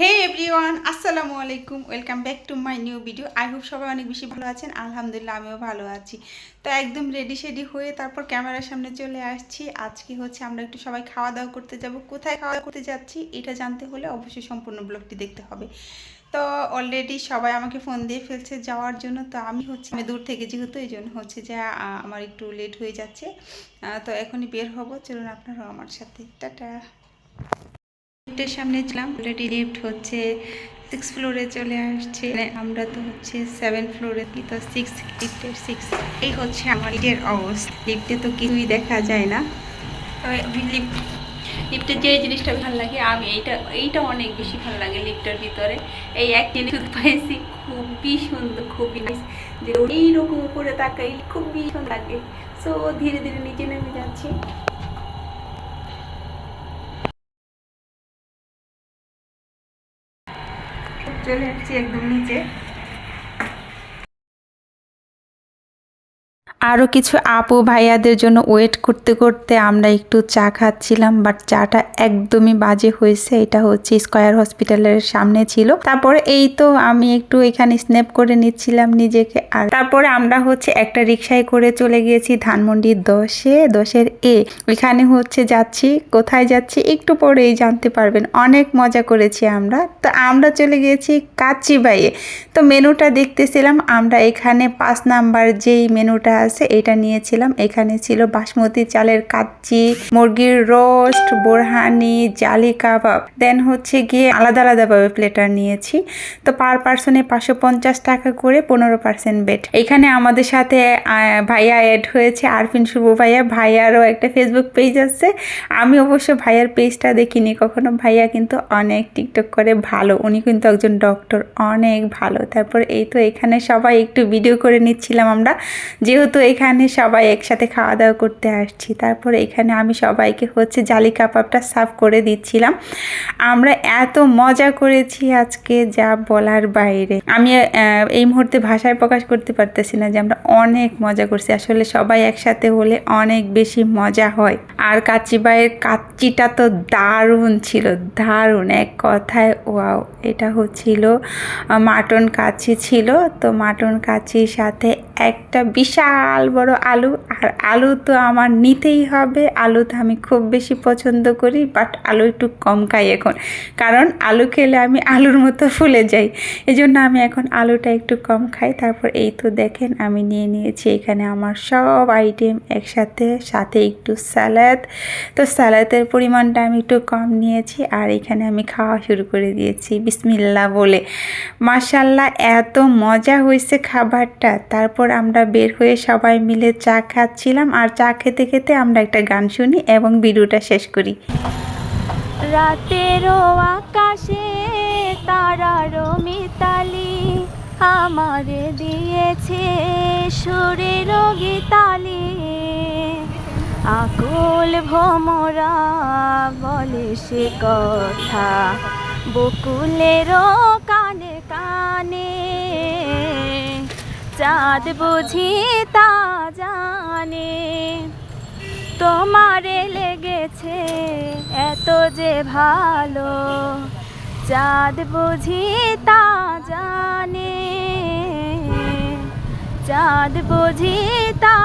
হে everyone, আসসালামু আলাইকুম, welcome back to my new video. I hope সবাই অনেক বেশি ভালো আছেন। আলহামদুলিল্লাহ, আমিও ভালো আছি। তো একদম রেডি শেডি হয়ে তারপর ক্যামেরার সামনে চলে আসছি। আজকে হচ্ছে আমরা একটু সবাই খাওয়া দাওয়া করতে যাব। কোথায় খাওয়া দাওয়া করতে যাচ্ছি, এটা জানতে হলে অবশ্যই সম্পূর্ণ ব্লগটি দেখতে হবে। তো অলরেডি সবাই আমাকে ফোন দিয়ে ফেলছে যাওয়ার জন্য। তো আমি হচ্ছে, আমি দূর থেকে যেহেতু, এই জন্য হচ্ছে যে আমার একটু লেট হয়ে যাচ্ছে। তো এখনই বের হব। চলুন আপনারাও আমার সাথে। টাটা। লিফটের সামনে ছিলাম অলরেডি লিফট হচ্ছে সিক্স ফ্লোরে চলে আসছে। মানে আমরা তো হচ্ছে সেভেন ফ্লোরে তো সিক্স লিফটের সিক্স এই হচ্ছে আমার লিফটের অবস্থা। লিফটে তো কিছুই দেখা যায় না। লিফট লিফটের যে জিনিসটা ভালো লাগে, আমি এইটা এইটা অনেক বেশি ভালো লাগে লিফটের ভিতরে। এই এক জিনিস পাইছি, খুবই সুন্দর, খুবই নাইস যে এইরকম উপরে তাকাই খুবই সুন্দর লাগে। সো ধীরে ধীরে নিচে নেমে যাচ্ছি। চলে আসছি একদম নিচে। আরও কিছু আপু ভাইয়াদের জন্য ওয়েট করতে করতে আমরা একটু চা খাচ্ছিলাম বাট চাটা একদমই বাজে হয়েছে। এটা হচ্ছে স্কয়ার হসপিটালের সামনে ছিল। তারপরে এই তো আমি একটু এখানে স্ন্যাপ করে নিচ্ছিলাম নিজেকে। আর তারপরে আমরা হচ্ছে একটা রিক্সায় করে চলে গিয়েছি ধানমন্ডির দশে, দশের এ। এখানে হচ্ছে যাচ্ছি। কোথায় যাচ্ছি একটু পরেই জানতে পারবেন। অনেক মজা করেছি আমরা। তো আমরা চলে গিয়েছি কাচ্চি বাইয়ে তো মেনুটা দেখতেছিলাম। আমরা এখানে পাঁচ নাম্বার যেই মেনুটা আছে, এটা নিয়েছিলাম। এখানে ছিল বাসমতি চালের কাচ্চি, মুরগির রোস্ট, বোরহানি, জালি কাবাব। দেন হচ্ছে গিয়ে আলাদা আলাদাভাবে প্লেটার নিয়েছি। তো পার পার্সনে পাঁচশো পঞ্চাশ টাকা করে পনেরো পার্সেন্ট বেড এখানে আমাদের সাথে ভাইয়া অ্যাড হয়েছে, আরফিন শুভ ভাইয়া। ভাইয়ারও একটা ফেসবুক পেজ আছে। আমি অবশ্য ভাইয়ার পেজটা দেখিনি, কখনো ভাইয়া কিন্তু অনেক টিকটক করে ভালো। উনি কিন্তু একজন ডক্টর অনেক ভালো। তারপর এই তো এখানে সবাই একটু ভিডিও করে নিচ্ছিলাম আমরা। যেহেতু এখানে সবাই একসাথে খাওয়া দাওয়া করতে আসছি। তারপর এখানে আমি সবাইকে হচ্ছে জালি কাবাবটা সার্ভ করে দিচ্ছিলাম। আমরা এত মজা করেছি আজকে, যা বলার বাইরে। আমি এই মুহূর্তে ভাষায় প্রকাশ করতে পারতেছি না যে আমরা অনেক মজা করছি। আসলে সবাই একসাথে হলে অনেক বেশি মজা হয়। আর কাচ্চিবাইয়ের কাচ্চিটা তো দারুণ ছিল, দারুণ। এক কথায়, ওয়াও, এটা হচ্ছিল মাটন কাচ্চি ছিল। তো মাটন কাচ্চির সাথে একটা বিশাল বড় আলু, আর আলু তো আমার নিতেই হবে। আলু তো আমি খুব বেশি পছন্দ করি বাট আলু একটু কম খাই এখন। কারণ আলু খেলে আমি আলুর মতো ফুলে যাই। এই জন্য আমি এখন আলুটা একটু কম খাই। তারপর এই তো দেখেন, আমি নিয়ে নিয়েছি এখানে আমার সব আইটেম একসাথে, সাথে একটু স্যালাদ। তো স্যালাদের পরিমাণটা আমি একটু কম নিয়েছি, আর এখানে আমি খাওয়া শুরু করে দিয়েছি। বিসমিল্লা বলে। মাশাল্লাহ, এত মজা হয়েছে খাবারটা। তারপর আমরা বের হয়ে সবাই মিলে চা খাচ্ছিলাম আর চা খেতে খেতে আমরা একটা গান শুনি এবং ভিডিওটা শেষ করি। রাতেরও আকাশে তারারও মিতালি আমারে দিয়েছে সুরের গীতালি। আকুল ভমরা বলে সে কথা, বকুলেরও কানে কানে চাঁদ বুঝি তা জানে। তোমারে লেগেছে এত যে ভালো, চাঁদ বুঝি তা জানে। চাঁদ বুঝি তা